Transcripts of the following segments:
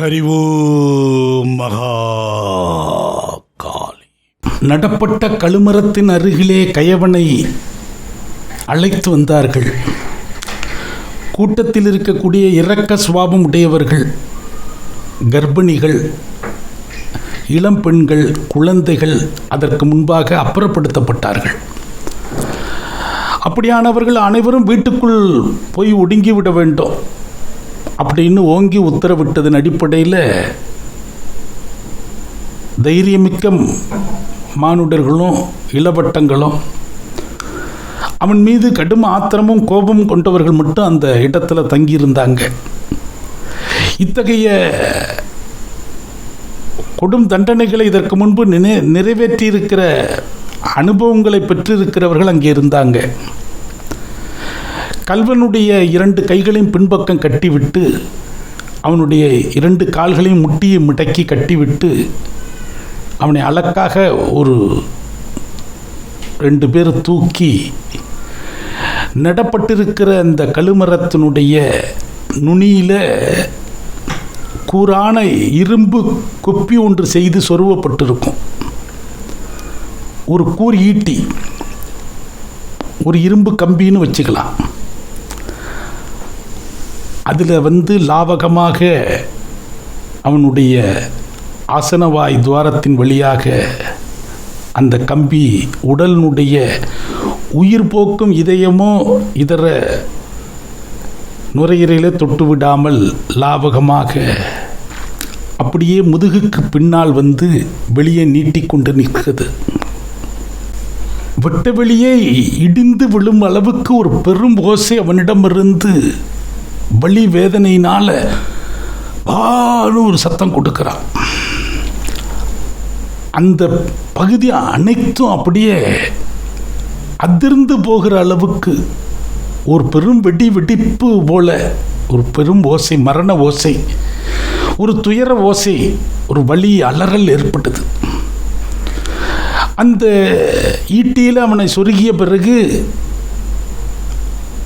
ஹரிவோ மகா காளி நடப்பட்ட கழுமரத்தின் அருகிலே கயவனை அழைத்து வந்தார்கள். கூட்டத்தில் இருக்கக்கூடிய இரக்க சுவாபம் உடையவர்கள் கர்ப்பிணிகள் இளம் பெண்கள் குழந்தைகள் அதற்கு முன்பாக அப்புறப்படுத்தப்பட்டார்கள். அப்படியானவர்கள் அனைவரும் வீட்டுக்குள் போய் ஒடுங்கிவிட வேண்டும். அப்படின்னு ஓங்கி உத்தரவிட்டதன் அடிப்படையில் தைரியமிக்க மானுடர்களும் இளவட்டங்களும் அவன் மீது கடும் ஆத்திரமும் கோபம் கொண்டவர்கள் மட்டும் அந்த இடத்துல தங்கியிருந்தாங்க. இத்தகைய கொடும் தண்டனைகளை இதற்கு முன்பு நினை நிறைவேற்றியிருக்கிற அனுபவங்களை பெற்றிருக்கிறவர்கள் அங்கே இருந்தாங்க. கல்வனுடைய இரண்டு கைகளையும் பின்பக்கம் கட்டிவிட்டு அவனுடைய இரண்டு கால்களையும் முட்டியை முடக்கி கட்டிவிட்டு அவனை அழக்காக ஒரு ரெண்டு பேர் தூக்கி நடப்பட்டிருக்கிற அந்த கழுமரத்தினுடைய நுனியில் கூரான இரும்பு குப்பி ஒன்று செய்து சொருவப்பட்டிருக்கும். ஒரு கூர் ஈட்டி ஒரு இரும்பு கம்பின்னு வச்சுக்கலாம். அதில் வந்து லாவகமாக அவனுடைய ஆசனவாய் துவாரத்தின் வழியாக அந்த கம்பி உடலினுடைய உயிர் போக்கும் இதயமோ இதர நுரையீரலை தொட்டு விடாமல் லாவகமாக அப்படியே முதுகுக்கு பின்னால் வந்து வெளியே நீட்டிக்கொண்டு நிற்கிறது. வெட்ட வெளியே இடிந்து விழும் அளவுக்கு ஒரு பெரும் ஓசை அவனிடமிருந்து வலி வேதனையினால் பானு ஒரு சத்தம் கொடுக்குறான். அந்த பகுதி அனைத்தும் அப்படியே அதிர்ந்து போகிற அளவுக்கு ஒரு பெரும் வெடி வெடிப்பு போல ஒரு பெரும் ஓசை மரண ஓசை ஒரு துயர ஓசை ஒரு வழி அலறல் ஏற்பட்டது. அந்த ஈட்டியில் அவனை சொருகிய பிறகு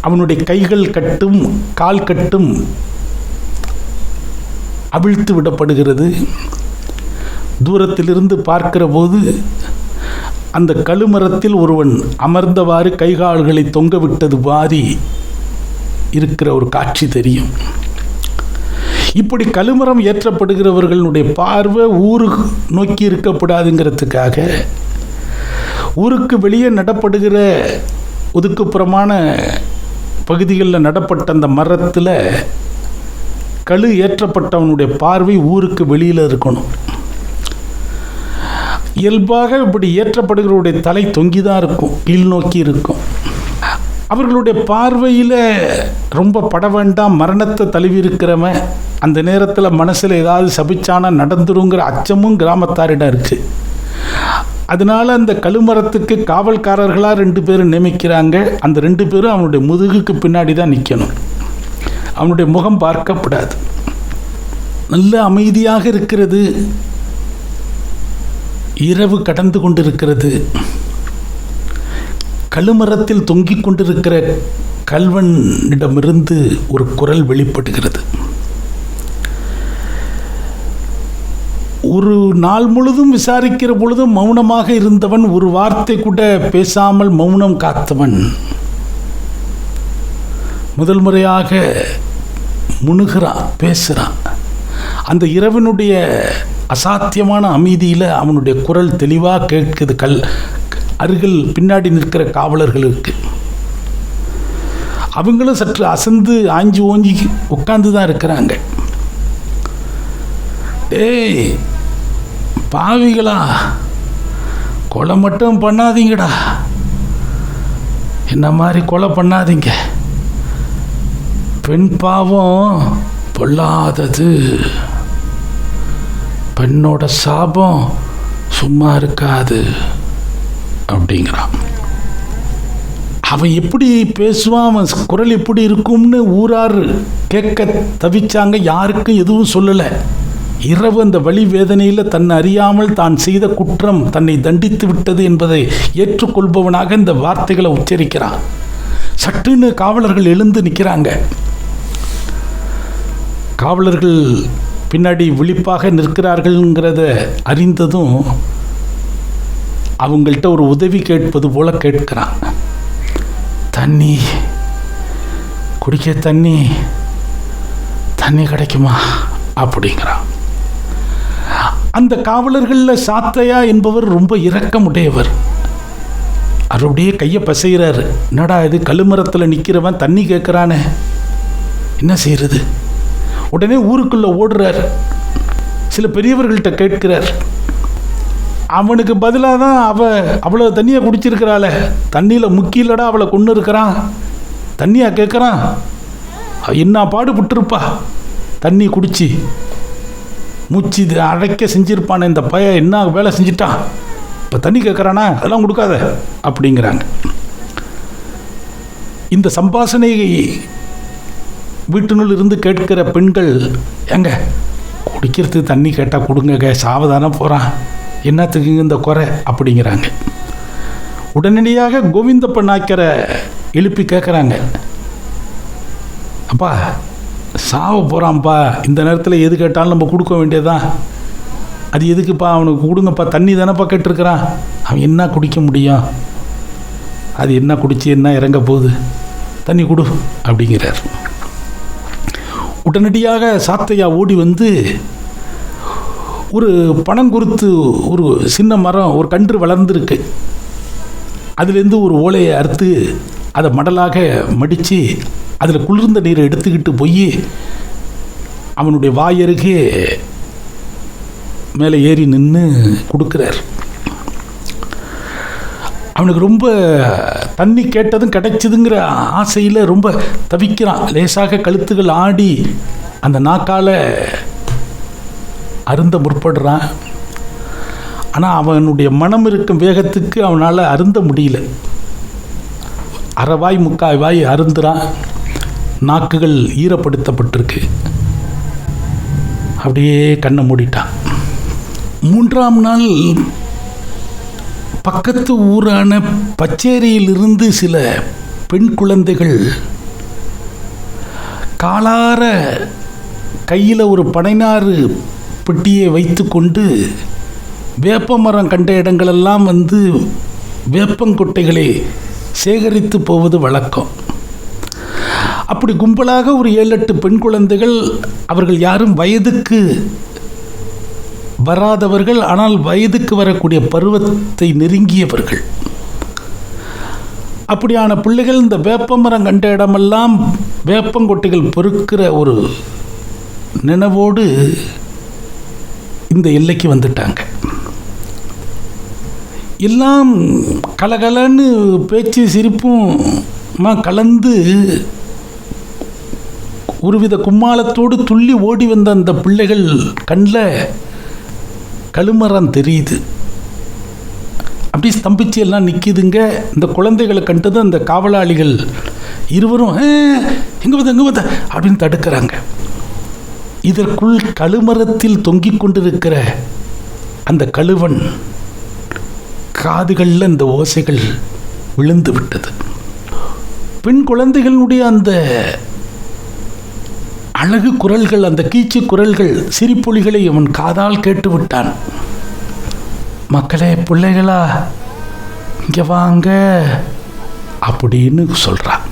அவனுடைய கைகள் கட்டும் கால் கட்டும் அவிழ்த்து விடப்படுகிறது. தூரத்திலிருந்து பார்க்கிற போது அந்த கழுமரத்தில் ஒருவன் அமர்ந்தவாறு கைகால்களை தொங்க விட்டது மாறி இருக்கிற ஒரு காட்சி தெரியும். இப்படி கழுமரம் ஏற்றப்படுகிறவர்களுடைய பார்வை ஊரு நோக்கி இருக்கப்படாதுங்கிறதுக்காக ஊருக்கு வெளியே நடப்படுகிற ஒதுக்குப்புறமான பகுதிகளில் நடப்பட்ட அந்த மரத்தில் கழு ஏற்றப்பட்டவனுடைய பார்வை ஊருக்கு வெளியில் இருக்கணும். இயல்பாக இப்படி ஏற்றப்படுகிறவருடைய தலை தொங்கி தான் இருக்கும் கீழ் நோக்கி இருக்கும். அவர்களுடைய பார்வையில் ரொம்ப பட வேண்டாம் மரணத்தை தழுவி இருக்கிறவன் அந்த நேரத்தில் மனசில் ஏதாவது சபிச்சானா நடந்துருங்கிற அச்சமும் கிராமத்தாரிடம் இருக்குது அதனால அந்த கழுமரத்துக்கு காவல்காரர்களாக ரெண்டு பேரும் நியமிக்கிறாங்க. அந்த ரெண்டு பேரும் அவனுடைய முதுகுக்கு பின்னாடி தான் நிற்கணும் அவனுடைய முகம் பார்க்கப்படாது. நல்ல அமைதியாக இருக்கிறது. இரவு கடந்து கொண்டிருக்கிறது. கழுமரத்தில் தொங்கிக் கொண்டிருக்கிற கல்வனிடமிருந்து ஒரு குரல் வெளிப்படுகிறது. ஒரு நாள் முழுதும் விசாரிக்கிற பொழுதும் மௌனமாக இருந்தவன் ஒரு வார்த்தை கூட பேசாமல் மௌனம் காத்தவன். முதல் முறையாக முணுகிறான் பேசுகிறான் அந்த இரவனுடைய அசாத்தியமான அமைதியில் அவனுடைய குரல் தெளிவாக கேட்குது கல் அருகில் பின்னாடி நிற்கிற காவலர்களுக்கு அவங்களும் சற்று அசந்து ஆஞ்சி ஓஞ்சி உட்கார்ந்து தான் இருக்கிறாங்க. டேய் பாவிகளா? கொலை மட்டும் பண்ணாதீங்கடா. என்ன மாதிரி கொலை பண்ணாதீங்க? பெண் பாவம் பொல்லாதது. பெண்ணோட சாபம் சும்மா இருக்காது அப்படிங்கிறான். அவன் எப்படி பேசுவான்? அவன் குரல் எப்படி இருக்கும்னு ஊரார் கேட்க தவிச்சாங்க யாருக்கும் எதுவும் சொல்லலை. இரவு அந்த வழி வேதனையில் தன்னை அறியாமல் தான் செய்த குற்றம் தன்னை தண்டித்து விட்டது என்பதை ஏற்றுக்கொள்பவனாக இந்த வார்த்தைகளை உச்சரிக்கிறான். சட்டுன்னு காவலர்கள் எழுந்து நிற்கிறாங்க. காவலர்கள் பின்னாடி விழிப்பாக நிற்கிறார்கள்ங்கிறத அறிந்ததும் அவங்கள்ட்ட ஒரு உதவி கேட்பது போல கேட்கிறான். தண்ணி குடிக்க தண்ணி தண்ணி கிடைக்குமா? அப்படிங்கிறான். அந்த காவலர்களில் சாத்தையா என்பவர் ரொம்ப இரக்கமுடையவர். அவர் அப்படியே கையை பசைகிறாரு என்னடா இது கழுமரத்தில் நிற்கிறவன் தண்ணி கேட்குறானே என்ன செய்கிறது உடனே ஊருக்குள்ளே ஓடுறார். சில பெரியவர்கள்ட்ட கேட்கிறார். அவனுக்கு பதிலாக தான் அவள் அவ்வளோ தண்ணியை குடிச்சிருக்கிறாள. தண்ணியில் முக்கியில்லடா அவளை கொண்டு இருக்கிறான். தண்ணியாக கேட்குறான் என்ன பாடுபட்டுருப்பா? தண்ணி குடிச்சு. மூச்சு இது அடைக்க செஞ்சுருப்பானே இந்த பய என்ன வேலை செஞ்சிட்டான்? இப்போ தண்ணி கேட்குறானா அதெல்லாம் கொடுக்காத அப்படிங்கிறாங்க. இந்த சம்பாசனையை வீட்டினுள் இருந்து கேட்கிற பெண்கள் எங்க குடிக்கிறதுக்கு தண்ணி கேட்டால் கொடுங்க சாவதானம் போகிறான் என்னத்துக்குங்க இந்த குறை? அப்படிங்கிறாங்க. உடனடியாக கோவிந்தப்ப நாய்க்கரை எழுப்பி கேட்குறாங்க அப்பா சாவ போகிறான்ப்பா இந்த நேரத்தில் எது கேட்டாலும் நம்ம கொடுக்க வேண்டியதான் அது எதுக்குப்பா? அவனுக்கு கொடுங்கப்பா. தண்ணி தானேப்பா கேட்டிருக்கிறான். அவன் என்ன குடிக்க முடியும்? அது என்ன குடிச்சு என்ன இறங்க போகுது? தண்ணி கொடு அப்படிங்கிறார். உடனடியாக சாத்தையா ஓடி வந்து ஒரு பனங்குருத்து ஒரு சின்ன மரம் ஒரு கன்று வளர்ந்துருக்கு. அதுலேருந்து ஒரு ஓலையை அறுத்து அதை மடலாக மடித்து அதில் குளிர்ந்த நீரை எடுத்துக்கிட்டு போய் அவனுடைய வாயருகே மேலே ஏறி நின்று கொடுக்குறார். அவனுக்கு ரொம்ப தண்ணி கேட்டதும் கிடைச்சதுங்கிற ஆசையில் ரொம்ப தவிக்கிறான். லேசாக கழுத்துகள் ஆடி அந்த நாக்கால் அருந்த முற்படுறான். ஆனால் அவனுடைய மனம் இருக்கும் வேகத்துக்கு அவனால் அருந்த முடியல. அறவாய் முக்காய் வாய் அருந்துறான். நாக்குகள் ஈரப்படுத்தப்பட்டிருக்கு. அப்படியே கண்ணை மூடிட்டான். மூன்றாம் நாள் பக்கத்து ஊரான பச்சேரியிலிருந்து சில பெண் குழந்தைகள் காலார கையில் ஒரு பனைநாறு பெட்டியை வைத்துக்கொண்டு வேப்ப மரம் கண்ட இடங்களெல்லாம் வந்து வேப்பங்கொட்டைகளை சேகரித்து போவது வழக்கம். அப்படி கும்பலாக ஒரு ஏழு எட்டு பெண் குழந்தைகள் அவர்கள் யாரும் வயதுக்கு வராதவர்கள் ஆனால் வயதுக்கு வரக்கூடிய பருவத்தை நெருங்கியவர்கள். அப்படியான பிள்ளைகள் இந்த வேப்பமரம் கண்ட இடமெல்லாம் வேப்பங்கொட்டைகள் பொறுக்கிற ஒரு நினைவோடு இந்த எல்லைக்கு வந்துட்டாங்க. எல்லாம் கலகலன்னு பேச்சு சிரிப்பும் கலந்து ஒருவித கும்மாளத்தோடு துள்ளி ஓடி வந்த அந்த பிள்ளைகள் கண்ணில் கழுமரம் தெரியுது. அப்படி ஸ்தம்பிச்சு எல்லாம் நிற்கிதுங்க இந்த குழந்தைகளை கண்டது அந்த காவலாளிகள் இருவரும் எங்கே வந்து எங்கே வந்த அப்படின்னு தடுக்கிறாங்க. இதற்குள் கழுமரத்தில் தொங்கிக் கொண்டிருக்கிற அந்த கழுவன் காதுகளில் இந்த ஓசைகள் விழுந்து விட்டது. பெண் குழந்தைகளுடைய அந்த அழகு குரல்கள் அந்த கீச்சு குரல்கள் சிரிப்பொலிகளை அவன் காதால் கேட்டு விட்டான் மக்களே பிள்ளைகளா இங்கே வாங்க அப்படின்னு சொல்கிறான்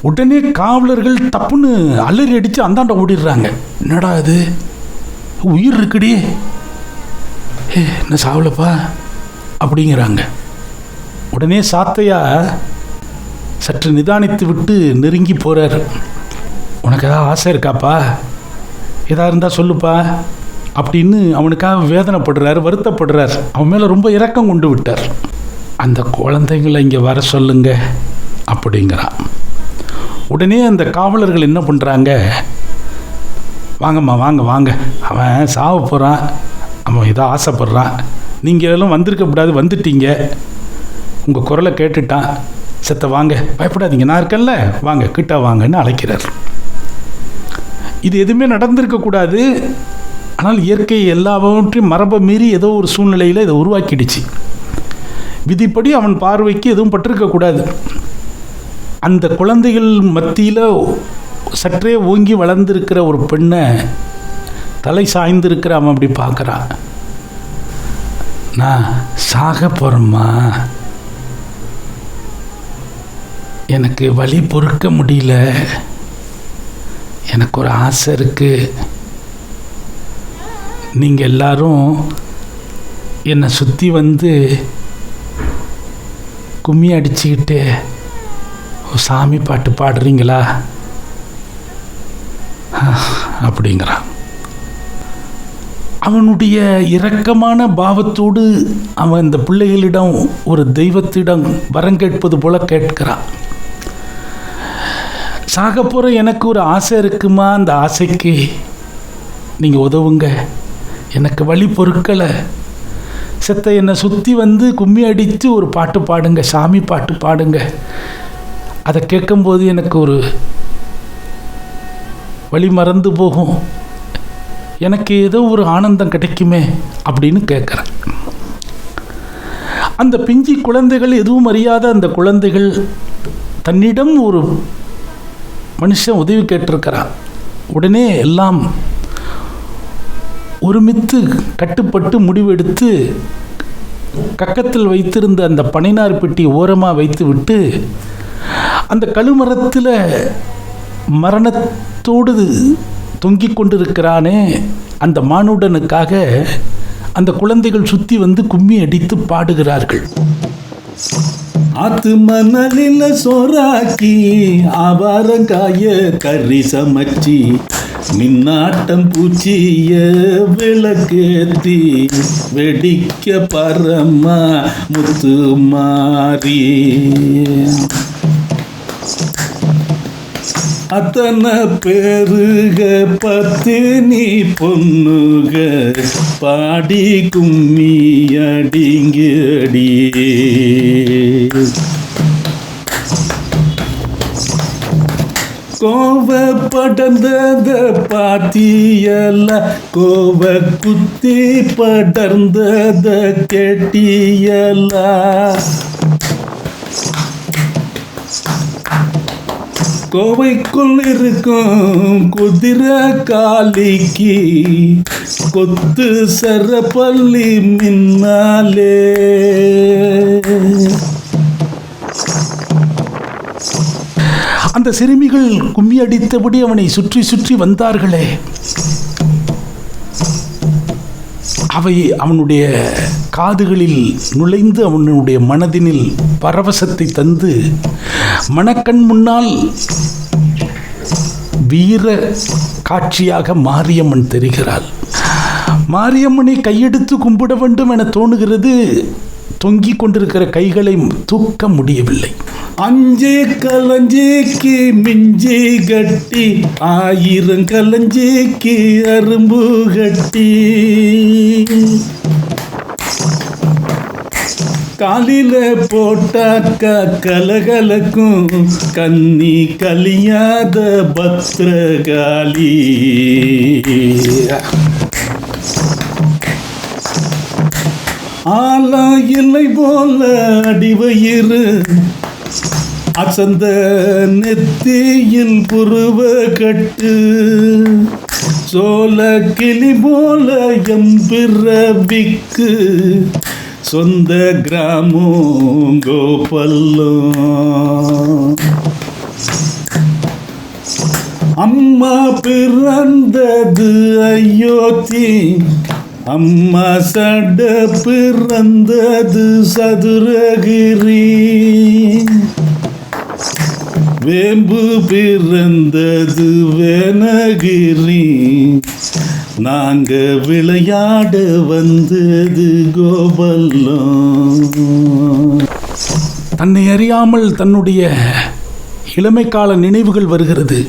உடனே காவலர்கள் தப்புன்னு அலறி அடித்து அந்தாண்ட ஓடிடுறாங்க. என்னடா இது? உயிர் இருக்குடி. ஏ என்ன சாவலப்பா? அப்படிங்கிறாங்க. உடனே சாத்தையா சற்று நிதானித்து விட்டு நெருங்கி போகிறார் உனக்கு ஏதாவது ஆசை இருக்காப்பா? ஏதா இருந்தால் சொல்லுப்பா. அப்படின்னு அவனுக்காக வேதனைப்படுறார் வருத்தப்படுறார். அவன் மேலே ரொம்ப இரக்கம் கொண்டு விட்டார். அந்த குழந்தைங்களை இங்கே வர சொல்லுங்க அப்படிங்கிறான். உடனே அந்த காவலர்கள் என்ன பண்ணுறாங்க வாங்கம்மா வாங்க வாங்க. அவன் சாவ போகிறான் அவன் ஏதோ ஆசைப்படுறான். நீங்கள் எல்லாம் வந்திருக்கக்கூடாது வந்துட்டீங்க. உங்கள் குரலை கேட்டுட்டான். செத்த வாங்க பயப்படாதீங்க. நான் இருக்கேன்ல. வாங்க கிட்ட வாங்கன்னு அழைக்கிறார். இது எதுவுமே நடந்திருக்கக்கூடாது ஆனால் இயற்கை எல்லாவற்றையும் மரபை மீறி ஏதோ ஒரு சூழ்நிலையில் இதை உருவாக்கிடுச்சு. விதிப்படி அவன் பார்வைக்கு எதுவும் பட்டிருக்கக்கூடாது அந்த குழந்தைகள் மத்தியில் சற்றே ஓங்கி வளர்ந்திருக்கிற ஒரு பெண்ணை தலை சாய்ந்திருக்கிற அவன் அப்படி பார்க்குறான் நான் சாக போகிறேம்மா எனக்கு வழி பொறுக்க முடியல. எனக்கு ஒரு ஆசை இருக்குது நீங்கள் எல்லாரும் என்னை சுற்றி வந்து கும்மி அடிச்சுக்கிட்டு சாமி பாட்டு பாடுறீங்களா? அப்படிங்கிறான். அவனுடைய இரக்கமான பாவத்தோடு அவன் இந்த பிள்ளைகளிடம் ஒரு தெய்வத்திடம் வரம் கேட்பது போல கேட்கிறான். சாக போகிற எனக்கு ஒரு ஆசை இருக்குமா? அந்த ஆசைக்கு நீங்கள் உதவுங்க. எனக்கு வழி பொருட்களை செத்த என்னை சுற்றி வந்து கும்மி அடித்து ஒரு பாட்டு பாடுங்க. சாமி பாட்டு பாடுங்க. அதை கேட்கும்போது எனக்கு ஒரு வழி மறந்து போகும். எனக்கு ஏதோ ஒரு ஆனந்தம் கிடைக்குமே அப்படின்னு கேட்குறேன். அந்த பிஞ்சி குழந்தைகள் எதுவும் அறியாத அந்த குழந்தைகள் தன்னிடம் ஒரு மனுஷன் உதவி கேட்டிருக்கிறான். உடனே எல்லாம் ஒருமித்து கட்டுப்பட்டு முடிவெடுத்து கக்கத்தில் வைத்திருந்த அந்த பனைநார் பெட்டி ஓரமாக வைத்து விட்டு அந்த கழுமரத்தில் மரணத்தோடு தொங்கிக் கொண்டிருக்கிறானே. அந்த மானுடனுக்காக அந்த குழந்தைகள் சுற்றி வந்து கும்மி அடித்து பாடுகிறார்கள். ஆத்து மணலில சோறாக்கி ஆவாரங்காய கறி சமைச்சி மின்னாட்டம் பூச்சிய விளக்கேத்தி வெடிக்க பரமா முத்து மாறி அத்தனை பேருக பத்தினி பொண்ணுக பாடி கும்மி அடிங்கடி. கோவ படர்ந்தத பாத்தியல கோவ குத்தி படர்ந்தத கெட்டியல்ல. கோவைக்குள் இருக்கும் குதிரை காலிக்கு கொத்து சரப்பள்ளி மின்னாலே. அந்த சிறுமிகள் கும்மி அடித்தபடி அவனை சுற்றி சுற்றி வந்தார்களே. அவை அவனுடைய காதுகளில் நுழைந்து அவனுடைய மனதினில் பரவசத்தை தந்து மணக்கண் முன்னால் வீர காட்சியாக மாரியம்மன் தெரிகிறாள். மாரியம்மனை கையெடுத்து கும்பிட வேண்டும் என தோணுகிறது. தொங்கிக் கொண்டிருக்கிற கைகளை தூக்க முடியவில்லை. அஞ்சே கலஞ்சேக்கு மிஞ்சே கட்டி ஆயிரம் கலஞ்சேக்கு அரும்பு கட்டி. காலில போட்டாக்கா கலகலக்கும் கன்னி கலியாத பத்ரகாளி. ஆலா இல்லை போல அடிவயிறு அசந்த நெத்தியில் புருவ கட்டு. சோல கிளி போல எம்பிறவிக்கு சொந்த கிராமம் கோபல்லம் அம்மா பிறந்தது அயோத்தி அம்மா சட பிறந்தது சதுரகிரி. வேம்பு பிறந்தது வேனகிரி. நாங்க விளையாட வந்தது கோபல்லம் தன்னை அறியாமல் தன்னுடைய இளமைக்கால நினைவுகள் வருகிறது.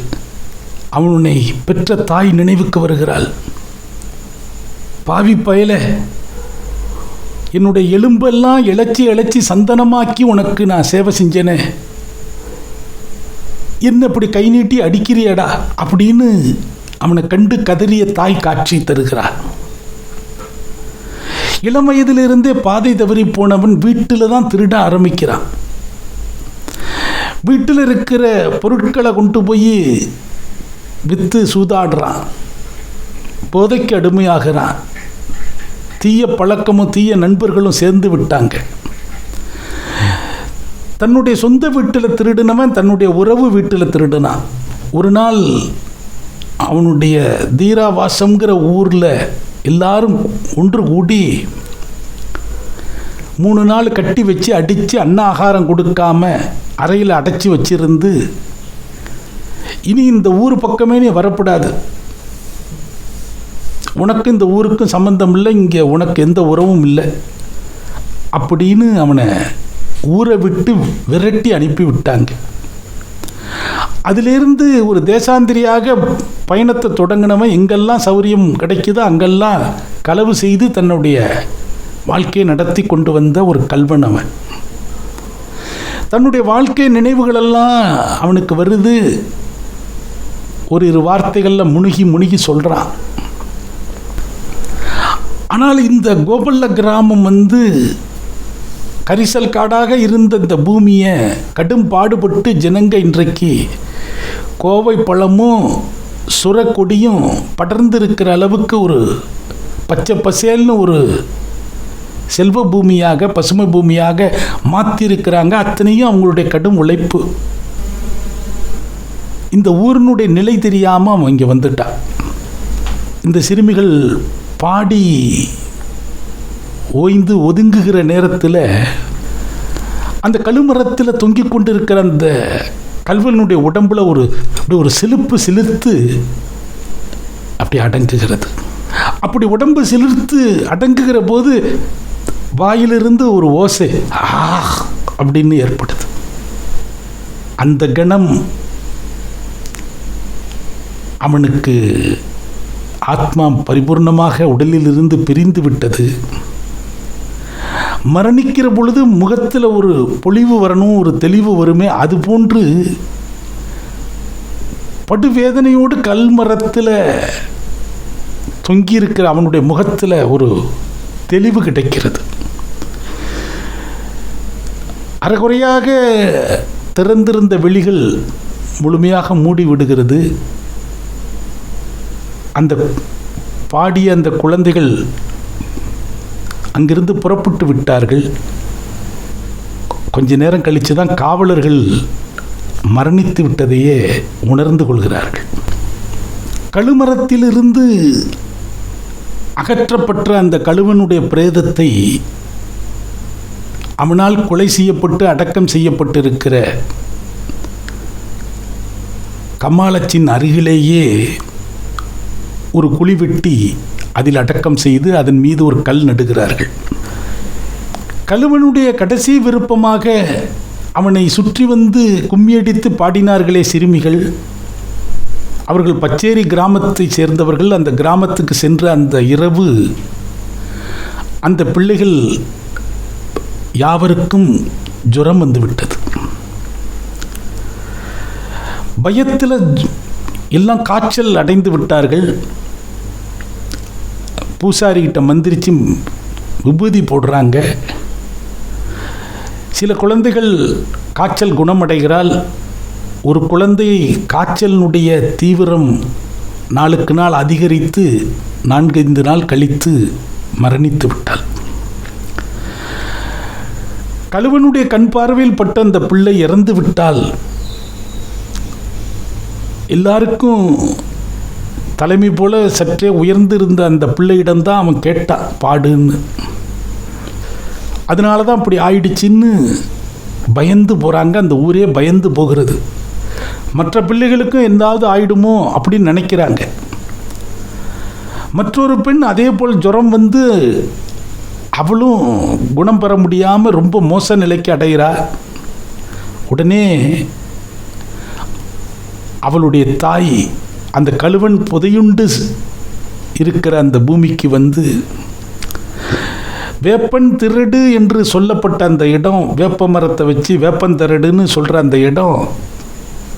அவனை பெற்ற தாய் நினைவுக்கு வருகிறாள். பாவி பயல என்னுடைய எலும்பெல்லாம் இழைச்சி இழைச்சி சந்தனமாக்கி உனக்கு நான் சேவை செஞ்சேனே. என்ன இப்படி கை நீட்டி அடிக்கிறியடா? அப்படின்னு அவனை கண்டு கதறிய தாய் காட்சி தருகிறார் இளம் வயதிலிருந்தே பாதை தவறி போனவன் வீட்டில் தான் திருட ஆரம்பிக்கிறான். வீட்டில் இருக்கிற பொருட்களை கொண்டு போய் விற்று சூதாடுறான். போதைக்கு அடிமையாகிறான். தீய பழக்கமும் தீய நண்பர்களும் சேர்ந்து விட்டாங்க. தன்னுடைய சொந்த வீட்டில் திருடினவன் தன்னுடைய உறவு வீட்டில் திருடினான். ஒரு நாள் அவனுடைய தீராவாசம்ங்கிற ஊரில் எல்லாரும் ஒன்று கூடி மூணு நாள் கட்டி வச்சு அடித்து அன்ன ஆகாரம் கொடுக்காம அறையில் அடைச்சி வச்சிருந்து இனி இந்த ஊர் பக்கமே நீ வரக்கூடாது உனக்கு இந்த ஊருக்கும் சம்மந்தம் இல்லை இங்கே உனக்கு எந்த உறவும் இல்லை. அப்படின்னு அவனை ஊரை விட்டு விரட்டி அனுப்பி விட்டாங்க. அதிலிருந்து ஒரு தேசாந்திரியாக பயணத்தை தொடங்கினவன் எங்கெல்லாம் சௌரியம் கிடைக்குதோ அங்கெல்லாம் களவு செய்து தன்னுடைய வாழ்க்கையை நடத்தி கொண்டு வந்த ஒரு கல்வன் அவன். தன்னுடைய வாழ்க்கை நினைவுகளெல்லாம் அவனுக்கு வருது. ஒரு இரு வார்த்தைகளில் முழுகி முழுகி சொல்கிறான் ஆனால் இந்த கோபல்ல கிராமம் வந்து கரிசல் காடாக இருந்த இந்த பூமியை கடும் பாடுபட்டு ஜனங்க இன்றைக்கு கோவை பழமும் சுரக்கொடியும் படர்ந்து இருக்கிற அளவுக்கு ஒரு பச்சை பசேல்னு ஒரு செல்வ பூமியாக பசுமை பூமியாக மாற்றிருக்கிறாங்க அத்தனையும் அவங்களுடைய கடும் உழைப்பு. இந்த ஊரினுடைய நிலை தெரியாமல் அவன் இங்கே வந்துட்டான் இந்த சிறுமிகள் பாடி ஓய்ந்து ஒதுங்குகிற நேரத்தில் அந்த கழுமரத்தில் தொங்கிக் கொண்டிருக்கிற அந்த கல்வனுடைய உடம்புல ஒரு அப்படி ஒரு சிலுப்பு சிலிர்த்து அப்படி அடங்குகிறது. அப்படி உடம்பு சிலிர்த்து அடங்குகிற போது வாயிலிருந்து ஒரு ஓசை ஆ அப்படின்னு ஏற்படுது. அந்த கணம் அவனுக்கு ஆத்மா பரிபூர்ணமாக உடலிலிருந்து பிரிந்து விட்டது. மரணிக்கிற பொழுது முகத்தில் ஒரு பொழிவு வரணும் ஒரு தெளிவு வருமே அது போன்று படுவேதனையோடு கல்மரத்தில் தொங்கியிருக்கிற அவனுடைய முகத்தில் ஒரு தெளிவு கிடைக்கிறது. அறகுறையாக திறந்திருந்த வெளிகள் முழுமையாக மூடி விடுகிறது. அந்த பாடிய அந்த குழந்தைகள் அங்கிருந்து புறப்பட்டு விட்டார்கள். கொஞ்ச நேரம் கழித்து தான் காவலர்கள் மரணித்து விட்டதையே உணர்ந்து கொள்கிறார்கள். கழுமரத்திலிருந்து அகற்றப்பட்ட அந்த கழுவனுடைய பிரேதத்தை அவனால் கொலை செய்யப்பட்டு அடக்கம் செய்யப்பட்டிருக்கிற கமாலச்சின் அருகிலேயே ஒரு குழி வெட்டி அதில் அடக்கம் செய்து அதன் மீது ஒரு கல் நடுகிறார்கள். கழுவனுடைய கடைசி விருப்பமாக அவனை சுற்றி வந்து கும்மியடித்து பாடினார்களே சிறுமிகள். அவர்கள் பச்சேரி கிராமத்தை சேர்ந்தவர்கள். அந்த கிராமத்துக்கு சென்ற அந்த இரவு அந்த பிள்ளைகள் யாவருக்கும் ஜுரம் வந்துவிட்டது. பயத்தில் எல்லாம் காய்ச்சல் அடைந்து விட்டார்கள். பூசாரிக்கிட்ட மந்திரிச்சு விபூதி போடுறாங்க. சில குழந்தைகள் காய்ச்சல் குணமடைகிறால் ஒரு குழந்தை காய்ச்சலினுடைய தீவிரம் நாளுக்கு நாள் அதிகரித்து நான்கைந்து நாள் கழித்து மரணித்து விட்டாள். கழுவனுடைய கண் பார்வையில் பட்ட அந்த பிள்ளை இறந்து விட்டால் எல்லாருக்கும் தலைமை போல சற்றே உயர்ந்திருந்த அந்த பிள்ளையிடம்தான் அவன் கேட்டான் பாடுன்னு. அதனால தான் அப்படி ஆயிடுச்சின்னு பயந்து போகிறாங்க அந்த ஊரே பயந்து போகிறது. மற்ற பிள்ளைகளுக்கும் எந்தாவது ஆயிடுமோ அப்படின்னு நினைக்கிறாங்க. மற்றொரு பெண் அதே போல் ஜுரம் வந்து அவளும் குணம் பெற முடியாமல் ரொம்ப மோச நிலைக்கு அடைகிறா. உடனே அவளுடைய தாய் அந்த கழுவன் புதையுண்டு இருக்கிற அந்த பூமிக்கு வந்து வேப்பன் திருடு என்று சொல்லப்பட்ட அந்த இடம் வேப்ப மரத்தை வச்சு வேப்பன் திருடுன்னு சொல்கிற அந்த இடம்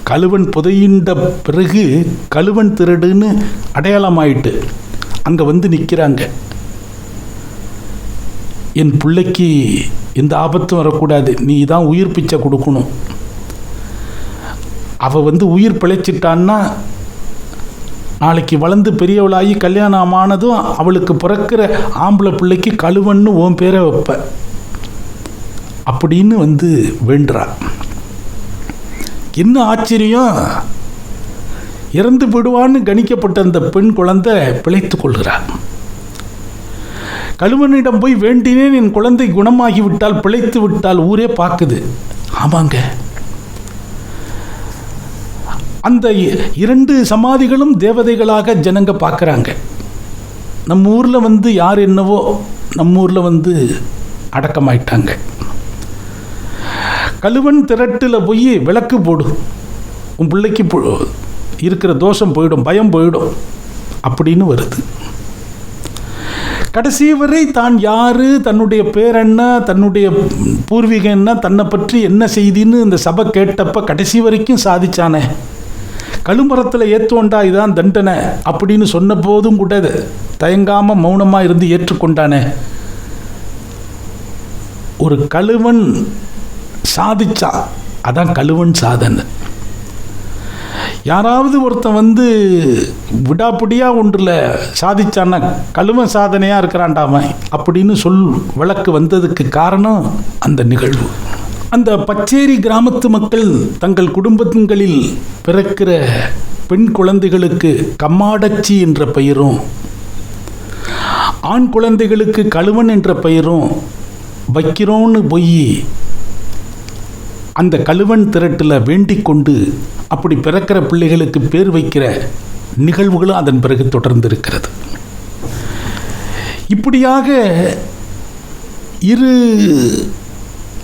கழுவன் புதையுண்ட பிறகு கழுவன் திருடுன்னு அடையாளமாயிட்டு அங்கே வந்து நிற்கிறாங்க என் பிள்ளைக்கு எந்த ஆபத்தும் வரக்கூடாது நீ தான் உயிர் பிச்சை கொடுக்கணும். அவள் வந்து உயிர் பிழைச்சிட்டான்னா நாளைக்கு வளர்ந்து பெரியவளாகி கல்யாணம் ஆனதும் அவளுக்கு பிறக்கிற ஆம்பளை பிள்ளைக்கு கழுவன்னு உன் பேரை வைப்ப. அப்படின்னு வந்து வேண்டுறா. என்ன ஆச்சரியம்? இறந்து விடுவான்னு கணிக்கப்பட்ட அந்த பெண் குழந்தை பிழைத்து கொள்கிறார் கழுவனிடம் போய் வேண்டினேன் என் குழந்தை குணமாகி விட்டால் பிழைத்து விட்டால் ஊரே பார்க்குது. ஆமாங்க. அந்த இ- இரண்டு சமாதிகளும் தேவதைகளாக ஜனங்க பார்க்குறாங்க. நம்ம ஊரில் வந்து யார் என்னவோ நம்ம ஊரில் வந்து அடக்கமாயிட்டாங்க. கழுவன் திரட்டில் போய் விளக்கு போடு. உன் பிள்ளைக்கு இருக்கிற தோஷம் போயிடும் பயம் போயிடும் அப்படின்னு வருது. கடைசி வரை தான் யார் தன்னுடைய பேர் என்ன தன்னுடைய பூர்வீகம் என்ன தன்னை பற்றி என்ன செய்தின்னு இந்த சபை கேட்டப்ப கடைசி வரைக்கும் சாதிச்சானே. கழுமரத்தில் ஏத்தோண்டா இதான் தண்டனை அப்படின்னு சொன்ன போதும் கூட தயங்காம மௌனமா இருந்து ஏற்றுக்கொண்டானே. ஒரு கழுவன் சாதிச்சா அதான் கழுவன் சாதனை. யாராவது ஒருத்தன் வந்து விடாப்பிடியாக ஒன்றில் சாதிச்சான்னா கழுவன் சாதனையாக இருக்கிறான்டாமன் அப்படின்னு சொல் விளக்கு வந்ததுக்கு காரணம் அந்த நிகழ்வு. அந்த பச்சேரி கிராமத்து மக்கள் தங்கள் குடும்பங்களில் பிறக்கிற பெண் குழந்தைகளுக்கு கம்மாடச்சி என்ற பெயரும் ஆண் குழந்தைகளுக்கு கழுவன் என்ற பெயரும் வைக்கிறோன்னு போய் அந்த கழுவன் திரட்டில் வேண்டிக் கொண்டு அப்படி பிறக்கிற பிள்ளைகளுக்கு பேர் வைக்கிற நிகழ்வுகளும் அதன் பிறகு தொடர்ந்து இருக்கிறது இப்படியாக இரு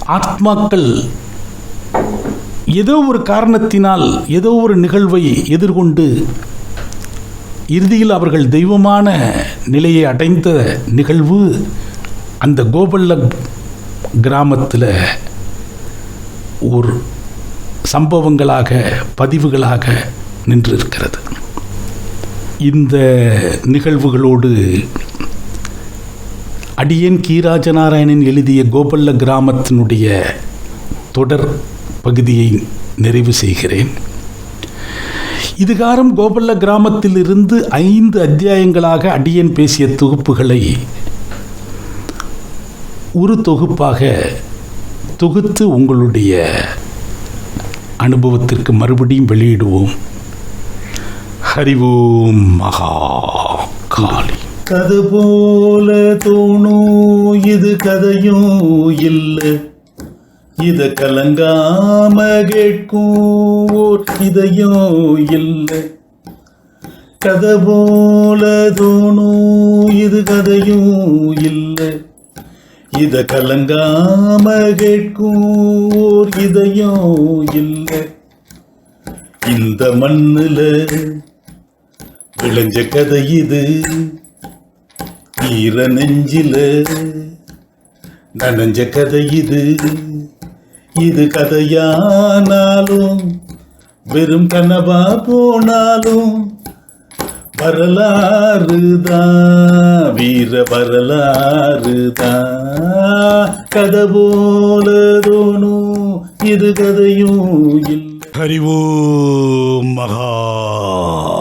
ஆத்மாக்கள் ஏதோ ஒரு காரணத்தினால் ஏதோ ஒரு நிகழ்வை எதிர்கொண்டு இறுதியில் அவர்கள் தெய்வமான நிலையை அடைந்த நிகழ்வு அந்த கோபல்ல கிராமத்தில் ஒரு சம்பவங்களாக பதிவுகளாக நின்றிருக்கிறது. இந்த நிகழ்வுகளோடு அடியன் கீராஜநாராயணன் எழுதிய கோபல்ல கிராமத்தினுடைய தொடர் பகுதியை நிறைவு செய்கிறேன். இதுகாரம் கோபல்ல கிராமத்திலிருந்து ஐந்து அத்தியாயங்களாக அடியன் பேசிய தொகுப்புகளை ஒரு தொகுப்பாக தொகுத்து உங்களுடைய அனுபவத்திற்கு மறுபடியும் வெளியிடுவோம். ஹரிவோம் மகா காளி கதை போல தோணும் இது கதையும் இல்லை. இத கலங்காம கேட்கும் ஓர் இதயம் இல்லை. கதை போல தோணும் இது கதையும் இல்லை. இத கலங்காம கேட்கும் ஓர் இதயம் இல்லை. இந்த மண்ணுல விளைஞ்ச கதை இது. ஈர நெஞ்சில. நனைஞ்ச கதை இது. இது கதையானாலும் வெறும் கனவா போனாலும் வரலாறுதான் வீர வரலாறுதான் கதை போல தோணும் இது கதையும் இல்லை. ஹரிவோ மகா.